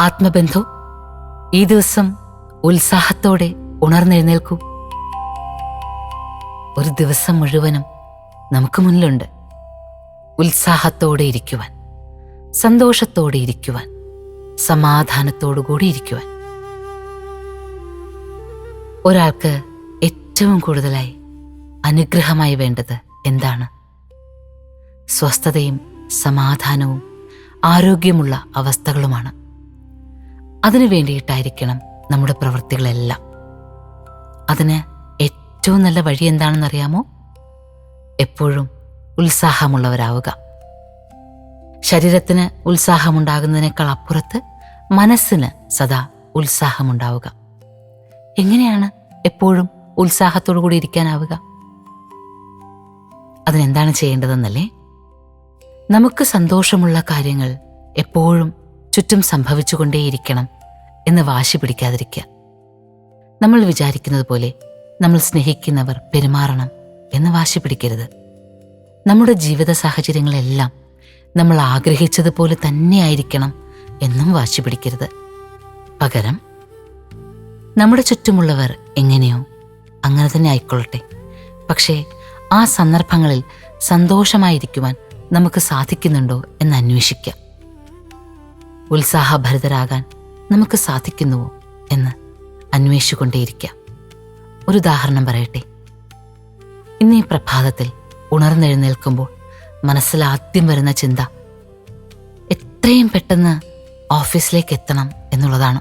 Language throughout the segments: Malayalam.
ആത്മബന്ധു ഈ ദിവസം ഉത്സാഹത്തോടെ ഉണർന്നെഴുന്നേൽക്കൂ. ഒരു ദിവസം മുഴുവനും നമുക്ക് മുന്നിലുണ്ട്. ഉത്സാഹത്തോടെ ഇരിക്കുവാൻ സന്തോഷത്തോടെ ഇരിക്കുവാൻ സമാധാനത്തോടു കൂടി ഇരിക്കുവാൻ. ഒരാൾക്ക് ഏറ്റവും കൂടുതലായി അനുഗ്രഹമായി വേണ്ടത് എന്താണ്? സ്വസ്ഥതയും സമാധാനവും ആരോഗ്യമുള്ള അവസ്ഥകളുമാണ്. അതിനു വേണ്ടിയിട്ടായിരിക്കണം നമ്മുടെ പ്രവൃത്തികളെല്ലാം. അതിന് ഏറ്റവും നല്ല വഴി എന്താണെന്നറിയാമോ? എപ്പോഴും ഉത്സാഹമുള്ളവരാവുക. ശരീരത്തിന് ഉത്സാഹമുണ്ടാകുന്നതിനേക്കാൾ അപ്പുറത്ത് മനസ്സിന് സദാ ഉത്സാഹമുണ്ടാവുക. എങ്ങനെയാണ് എപ്പോഴും ഉത്സാഹത്തോടു കൂടി ഇരിക്കാനാവുക? അതിനെന്താണ് ചെയ്യേണ്ടതെന്നല്ലേ? നമുക്ക് സന്തോഷമുള്ള കാര്യങ്ങൾ എപ്പോഴും ചുറ്റും സംഭവിച്ചുകൊണ്ടേയിരിക്കണം. എന്ന് വാശി പിടിക്കാതിരിക്കുക. നമ്മൾ വിചാരിക്കുന്നത് പോലെ നമ്മൾ സ്നേഹിക്കുന്നവർ പെരുമാറണം എന്ന് വാശി പിടിക്കരുത്. നമ്മുടെ ജീവിത സാഹചര്യങ്ങളെല്ലാം നമ്മൾ ആഗ്രഹിച്ചതുപോലെ തന്നെയായിരിക്കണം എന്നും വാശി പിടിക്കരുത്. പകരം നമ്മുടെ ചുറ്റുമുള്ളവർ എങ്ങനെയോ അങ്ങനെ തന്നെ ആയിക്കൊള്ളട്ടെ. പക്ഷേ ആ സന്ദർഭങ്ങളിൽ സന്തോഷമായിരിക്കുവാൻ നമുക്ക് സാധിക്കുന്നുണ്ടോ എന്ന് അന്വേഷിക്കാം. ഉത്സാഹഭരിതരാകാൻ നമുക്ക് സാധിക്കുന്നുവോ എന്ന് അന്വേഷിച്ചുകൊണ്ടേയിരിക്കാം. ഒരു ഉദാഹരണം പറയട്ടെ. ഇന്ന് ഈ പ്രഭാതത്തിൽ ഉണർന്നെഴുന്നേൽക്കുമ്പോൾ മനസ്സിൽ ആദ്യം വരുന്ന ചിന്ത എത്രയും പെട്ടെന്ന് ഓഫീസിലേക്ക് എത്തണം എന്നുള്ളതാണ്.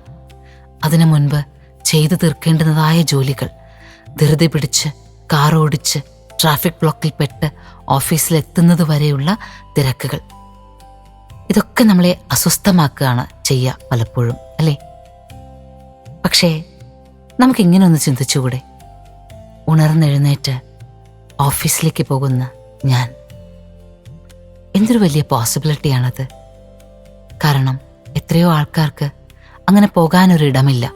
അതിനു മുൻപ് ചെയ്തു തീർക്കേണ്ടുന്നതായ ജോലികൾ ധൃതി പിടിച്ച് കാർ ഓടിച്ച് ട്രാഫിക് ബ്ലോക്കിൽ പെട്ട് ഓഫീസിലെത്തുന്നത് വരെയുള്ള തിരക്കുകൾ. ഇതൊക്കെ നമ്മളെ അസ്വസ്ഥമാക്കുകയാണ് ചെയ്യുക പലപ്പോഴും. അല്ലേ? പക്ഷേ നമുക്കിങ്ങനെ ഒന്ന് ചിന്തിച്ചുകൂടെ? ഉണർന്നെഴുന്നേറ്റ് ഓഫീസിലേക്ക് പോകുന്ന ഞാൻ. എന്തൊരു വലിയ പോസിബിലിറ്റിയാണത്. കാരണം എത്രയോ ആൾക്കാർക്ക് അങ്ങനെ പോകാനൊരിടമില്ല.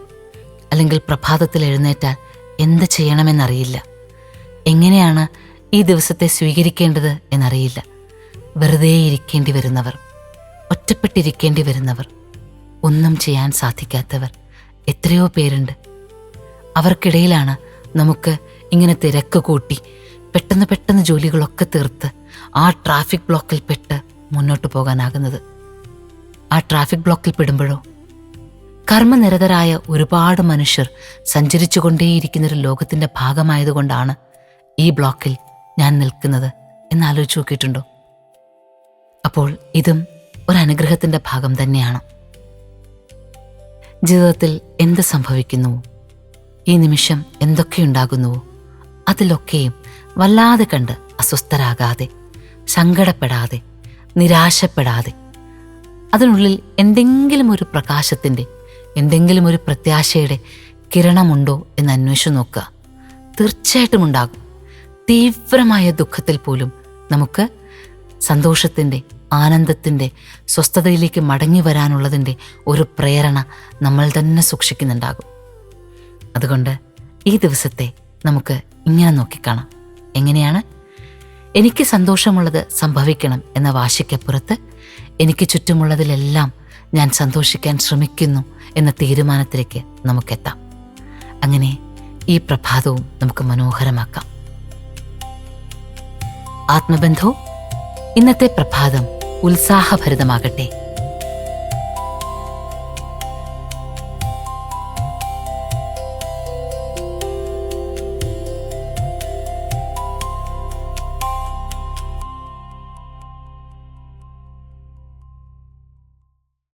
അല്ലെങ്കിൽ പ്രഭാതത്തിൽ എഴുന്നേറ്റാൽ എന്ത് ചെയ്യണമെന്നറിയില്ല. എങ്ങനെയാണ് ഈ ദിവസത്തെ സ്വീകരിക്കേണ്ടത് എന്നറിയില്ല. വെറുതെ ഇരിക്കേണ്ടി വരുന്നവർ ഒറ്റപ്പെട്ടിരിക്കേണ്ടി വരുന്നവർ. ഒന്നും ചെയ്യാൻ സാധിക്കാത്തവർ എത്രയോ പേരുണ്ട്. അവർക്കിടയിലാണ് നമുക്ക് ഇങ്ങനെ തിരക്ക് കൂട്ടി പെട്ടെന്ന് പെട്ടെന്ന് ജോലികളൊക്കെ തീർത്ത് ആ ട്രാഫിക് ബ്ലോക്കിൽ പെട്ട് മുന്നോട്ട് പോകാനാകുന്നത്. ആ ട്രാഫിക് ബ്ലോക്കിൽ പെടുമ്പോഴോ? കർമ്മനിരതരായ ഒരുപാട് മനുഷ്യർ സഞ്ചരിച്ചുകൊണ്ടേയിരിക്കുന്ന ഒരു ലോകത്തിന്റെ ഭാഗമായതുകൊണ്ടാണ് ഈ ബ്ലോക്കിൽ ഞാൻ നിൽക്കുന്നത് എന്നാലോചിച്ച് നോക്കിയിട്ടുണ്ടോ? അപ്പോൾ ഇതും ഒരു ഭാഗം തന്നെയാണ്. ജീവിതത്തിൽ എന്ത് സംഭവിക്കുന്നുവോ ഈ നിമിഷം എന്തൊക്കെയുണ്ടാകുന്നുവോ അതിലൊക്കെയും വല്ലാതെ കണ്ട് അസ്വസ്ഥരാകാതെ സങ്കടപ്പെടാതെ നിരാശപ്പെടാതെ അതിനുള്ളിൽ എന്തെങ്കിലും ഒരു പ്രകാശത്തിന്റെ എന്തെങ്കിലും ഒരു പ്രത്യാശയുടെ കിരണമുണ്ടോ എന്ന് അന്വേഷിച്ചു നോക്കുക. തീർച്ചയായിട്ടും ഉണ്ടാകും തീവ്രമായ ദുഃഖത്തിൽ പോലും നമുക്ക് സന്തോഷത്തിന്റെ ആനന്ദത്തിന്റെ സ്വസ്ഥതയിലേക്ക് മടങ്ങി വരാനുള്ളതിന്റെ ഒരു പ്രേരണ നമ്മൾ തന്നെ സൂക്ഷിക്കുന്നുണ്ടാകും. അതുകൊണ്ട് ഈ ദിവസത്തെ നമുക്ക് ഇങ്ങനെ നോക്കിക്കാണാം. എങ്ങനെയാണ്? എനിക്ക് സന്തോഷമുള്ളത് സംഭവിക്കണം എന്ന വാശിക്കപ്പുറത്ത് എനിക്ക് ചുറ്റുമുള്ളതിലെല്ലാം ഞാൻ സന്തോഷിക്കാൻ ശ്രമിക്കുന്നു എന്ന തീരുമാനത്തിലേക്ക് നമുക്കെത്താം. അങ്ങനെ ഈ പ്രഭാതവും നമുക്ക് മനോഹരമാക്കാം. ആത്മബന്ധവും ഇന്നത്തെ പ്രഭാതം ഉത്സാഹഭരിതമാകട്ടെ.